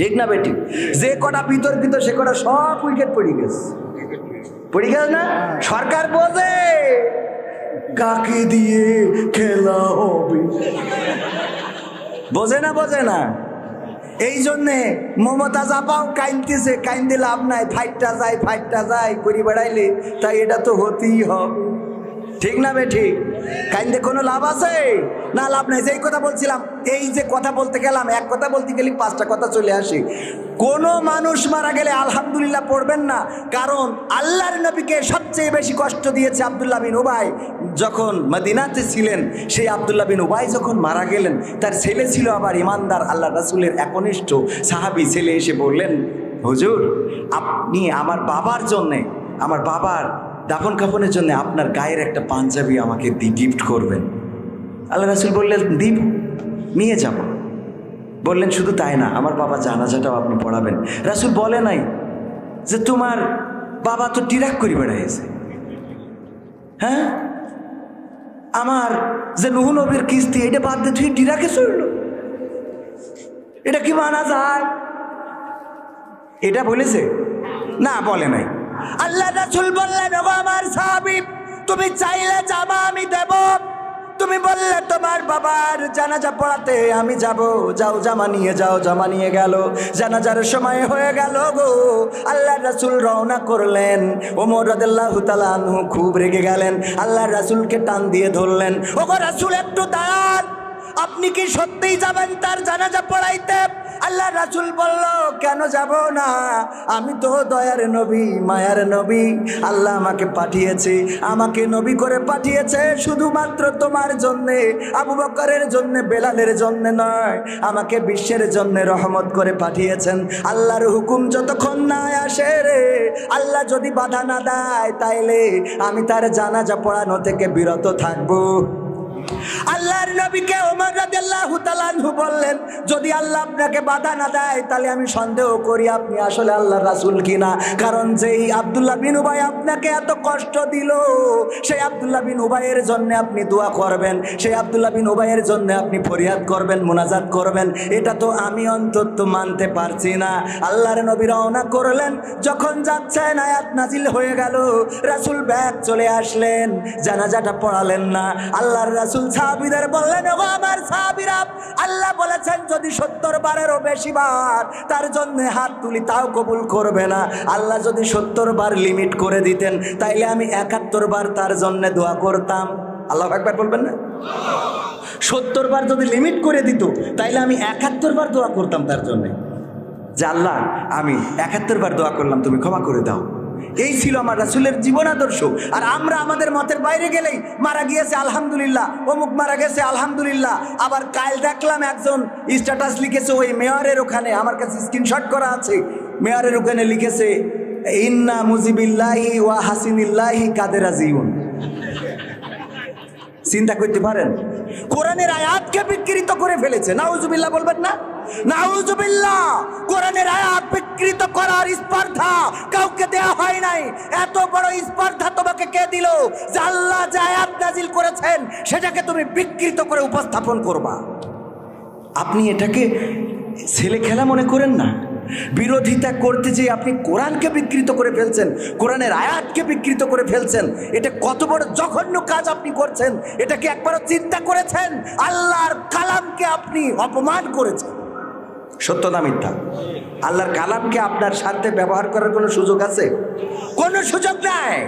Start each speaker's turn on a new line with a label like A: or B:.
A: ঠিক না বেটি যে কটা বিতর্কিত, সে কটা সব উইকেট পড়ে গেছে। পড়ে গেছে না? সরকার বোঝে কাকে দিয়ে খেলা হবে? বোঝে না বোঝে না? এই জন্যে মমতা জাপাও কাইনতেছে কাইন্দে লাভ নাই ফাইটটা যায় ফাইটটা যায়, করি বেড়াইলে, তাই এটা তো হতেই হবে। ঠিক না বে, ঠিক। কাইন্দে কোনো লাভ আছে? না, লাভ নাই। যেই কথা বলছিলাম, এই যে কথা বলতে গেলাম, এক কথা বলতে গেলে পাঁচটা কথা চলে আসে। কোনো মানুষ মারা গেলে আলহামদুলিল্লাহ পড়বেন না, কারণ আল্লাহর নবীকে সবচেয়ে বেশি কষ্ট দিয়েছে আবদুল্লাহ বিন উবাই। যখন মদিনাতে ছিলেন, সেই আবদুল্লাহ বিন উবাই যখন মারা গেলেন, তার ছেলে ছিল আবার ইমানদার আল্লাহ রাসুলের একনিষ্ঠ সাহাবি। ছেলে এসে বললেন, হুজুর, আপনি আমার বাবার জন্যে, আমার বাবার দাফন কাফনের জন্য আপনার গায়ের একটা পাঞ্জাবি আমাকে দি গিফট করবেন। আল্লাহ রাসুল বললেন, দিব, নিয়ে যাব। বললেন, শুধু তাই না, আমার বাবা জানাজাটাও আপনি পড়াবেন। রাসুল বলে নাই যে, তোমার বাবা তো টিরাক করি বেড়াইছে। হ্যাঁ? আমার যে নুহ নবীর কিস্তি, এটা বাদ দিয়ে তুই টিরাকে চলল এটা কি মানা যায়? এটা বলেছে? না, বলে নাই। আল্লাহ রাসুল বললেন, "ওগো আমার সাহাবী, তুমি চাইলে জামা আমি দেব। তুমি বললে, তোমার বাবার জানাজা পড়াতে আমি যাব। যাও, জামা নিয়ে যাও, জামা নিয়ে গেল। জানাজার সময় হয়ে গেল গো। আল্লাহ রাসুল রওনা করলেন। ওমর আনহু খুব রেগে গেলেন। আল্লাহ রাসুলকে টান দিয়ে ধরলেন। ওগো রাসুল, একটু দাঁড়ান। আপনি কি সত্যিই যাবেন তার জানাজা পড়াইতে? আল্লাহ রাসুল বলল, কেন যাব না? আমি তো দয়ার নবী, মায়ার নবী। আল্লাহ আমাকে পাঠিয়েছে, আমাকে নবী করে পাঠিয়েছে শুধুমাত্র তোমার জন্যে, আবু বকরের জন্য, বেলালের জন্য নয়, আমাকে বিশ্বের জন্য রহমত করে পাঠিয়েছেন। আল্লাহর হুকুম যতক্ষণ না আসে রে, আল্লাহ যদি বাধা না দেয়, তাইলে আমি তার জানাজা পড়ানো থেকে বিরত থাকব। আল্লাহর আনহু বললেন, যদি আল্লাহ আপনাকে বাধা না দেয়, তাহলে আমি সন্দেহ করি আপনি আসলে আল্লাহর রাসূল কিনা। কারণ যেই আব্দুল্লাহ বিন উবাই আপনাকে এত কষ্ট দিল, সেই আব্দুল্লাহ বিন উবাইয়ের জন্য আপনি দোয়া করবেন। সেই আব্দুল্লাহ বিন উবাইয়ের জন্য আপনি ফরিয়াদ করবেন, মোনাজাত করবেন। এটা তো আমি অন্তত মানতে পারছি না। আল্লাহর নবী রওনা করলেন, যখন যাচ্ছেন, আয়াত নাজিল হয়ে গেল। রাসূল ব্যাগ চলে আসলেন, জানাজাটা পড়ালেন না। আল্লাহর রাসূল সাহাবীদের বললেন ও আমার আল্লাহ বলেছেন, যদি সত্তর বারেরও বেশি বার তার জন্য হাত তুলি, তাও কবুল করবে না। আল্লাহ যদি সত্তর বার লিমিট করে দিতেন, তাইলে আমি একাত্তর বার তার জন্য দোয়া করতাম। আল্লাহ একবার বলবেন না? সত্তর বার যদি লিমিট করে দিত, তাইলে আমি একাত্তর বার দোয়া করতাম তার জন্যে। যে আল্লাহ, আমি একাত্তর বার দোয়া করলাম, তুমি ক্ষমা করে দাও। এই ছিল আমার রাসুলের জীবন আদর্শ। আর আমরা আমাদের মতের বাইরে গেলেই মারা গিয়েছে আলহামদুলিল্লাহ, অমুক মারা গেছে আলহামদুলিল্লাহ। আবার কাল দেখলাম একজন স্ট্যাটাস লিখেছে ওই মেয়রের ওখানে, আমার কাছে স্ক্রিনশট করা আছে। মেয়রের ওখানে লিখেছে, ইন্না মুজিবিল্লাহি ওয়া হাসিনিল্লাহি কাদের আজিউন চিন্তা করতে পারেন? কোরআনের আয়াতকে বিকৃত করে ফেলেছে। নাউজুবিল্লাহ বলবেন না? আয়াত বিকৃত করার স্পর্ধা কাউকে হয় নাই। এত বড় স্পর্ধা তোমাকে কে দিল? আল্লাহ করেছেন, সেটাকে তুমি বিকৃত করে উপস্থাপন করবা। আপনি এটাকে ছেলে খেলা মনে করেন না? বিরোধিতা করতে যে আপনি কোরআনকে বিকৃত করে ফেলছেন, কোরআনের আয়াতকে বিকৃত করে ফেলছেন, এটা কত বড় জঘন্য কাজ আপনি করছেন, এটাকে একবারও চিন্তা করেছেন? আল্লাহর কালামকে আপনি অপমান করেছেন। সত্য না মিথ্যা? আল্লাহর কালামকে আপনার স্বার্থে ব্যবহার করার কোনো সুযোগ আছে? কোনো সুযোগ নাই।